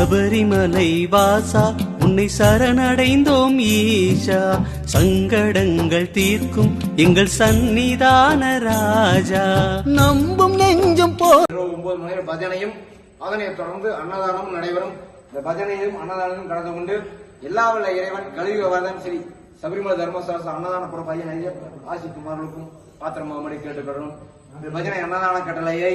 சபரிமலை வாசா உன்னை சரணடைந்தோம் ஈஷா. சங்கடங்கள் தீர்க்கும் எங்கள் சந்நிதான ராஜா. நம்பும் நெஞ்சும் போ ஒன்பது மணி பஜனையும் அதனைத் தொடர்ந்து அன்னதானமும் நடைபெறும். இந்த பஜனையும் அன்னதானமும் கலந்து கொண்டு எல்லா வல்ல இறைவன் கலியுக வரதன் ஸ்ரீ சபரிமலை தர்மசாஸ்திர அன்னதானப்புற பையன் ஐயா ஆசிக்குமார்களுக்கும் பாத்திரமாமடி கேட்டுக்கொள்ளணும் இந்த பஜனை அன்னதான கட்டளையை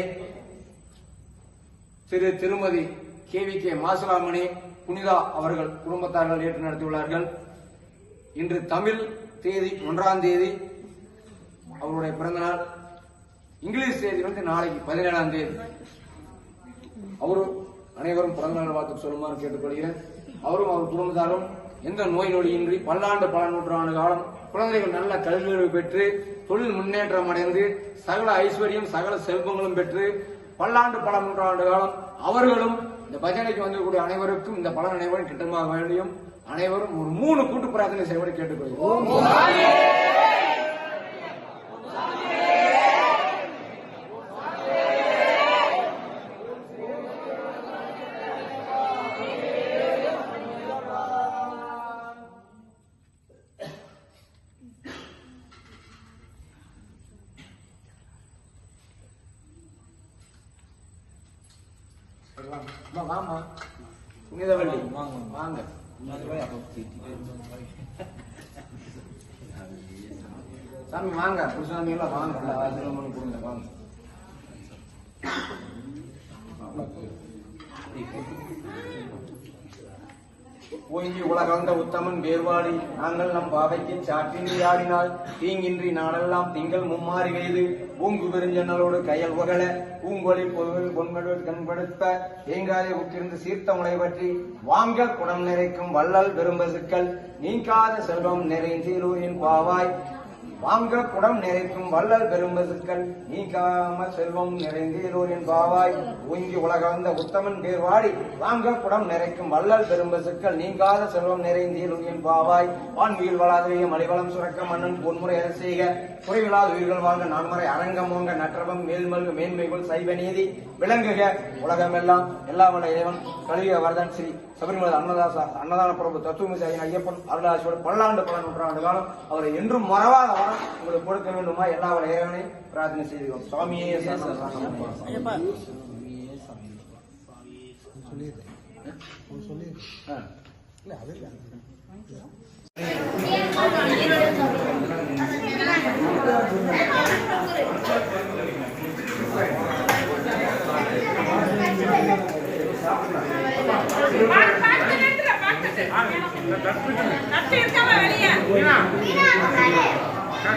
Thiru Thirumathi K V K Masulamani Punitha அவர்கள் குடும்பத்தார்கள் ஏற்று நடத்தியுள்ளார்கள். இன்று தமிழ் தேதி ஒன்றாம் தேதி அவருடைய பிறந்தநாள். இங்கிலீஷ் தேதி வந்து நாளைக்கு பதினேழாம் தேதி. அவரு அனைவரும் பிறந்தநாள் வாழ்த்து சொல்லுமாறு கேட்டுக்கொள்கிறேன். அவரும் அவர் குடும்பத்தாரும் எந்த நோய் நொடியின்றி பல்லாண்டு பல நூற்றாண்டு காலம் குழந்தைகள் நல்ல கல்வியறிவு பெற்று தொழில் முன்னேற்றம் அடைந்து சகல ஐஸ்வர்யம் சகல செல்வங்களும் பெற்று பல்லாண்டு பல நூற்றாண்டு காலம் அவர்களும் இந்த பஜனைக்கு வந்திருக்கூடிய அனைவருக்கும் இந்த பலன் அனைவரும் கிட்டமாக வேண்டியும் அனைவரும் ஒரு மூணு கூட்டு பிரார்த்தனை செய்வதை கேட்டுக்கொள்கிறோம். அம்மா, வாம்மா புனிதவள்ளி வாங்க சாமி வாங்க புருஷாமி எல்லாம் வாங்க எல்லாம் ஆசீர்வாதம் பண்ணி வாங்க ஓங்கி உலகந்த உத்தமன் வேர்வாடி நாங்கள் நம் பாவைக்கு சாற்றின்றி ஆடினால் தீங்கின்றி நாடெல்லாம் திங்கள் மும்மாறி பெய்து பூங்கு பெருஞ்சன்னலோடு கையல் உகழ பூங்கொழி பொருள் பொன்மடுவர் கண்படுத்த தேங்காயை உற்றிருந்து சீர்த்த முளை பற்றி வாங்க குடம் நிறைக்கும் வள்ளல் பெரும்பசுக்கள் நீங்காத செல்வம் நிறைந்தீரூரின் பாவாய். வாங்க குடம் நிறைக்கும் வள்ளல் பெரும்பசுக்கள் நீக்காம செல்வம் நிறைந்தீரூரின் பாவாய். ஓங்கி உலகந்த உத்தமன் பேர் வாடி. வாங்க குடம் நிறைக்கும் வள்ளல் பெரும்பசுக்கள் நீங்காத செல்வம் நிறைந்தீரூரின் பாவாய். வான்மீள் வளாதிரிய மலிவளம் சுரக்க மன்னன் பொன்முறை அரசீக. குறைவிழாத உயிர்கள் வாழ்க நான்முறை அரங்கமோங்க நற்றபம் மேல்மல்கு மேன்மைகள் சைவ நீதி விளங்குக உலகமெல்லாம் எல்லா வல்ல இறைவன். கலியுக வரதன் ஸ்ரீ சபரிமலை அன்னதாச அன்னதான பிரபு தத்துவமிசை ஐயப்பன் அருளாசியோடு பல்லாண்டு பல நூற்றாண்டு காலம். அவரை என்றும் மறவாத உங்களுக்கு கொடுக்க வேண்டுமா எல்லா இறைவனை பிரார்த்தனை செய்கிறோம் சுவாமியே சரணம். சரணம். ஆ. தட்டு இருக்காம வெளியே. ஆ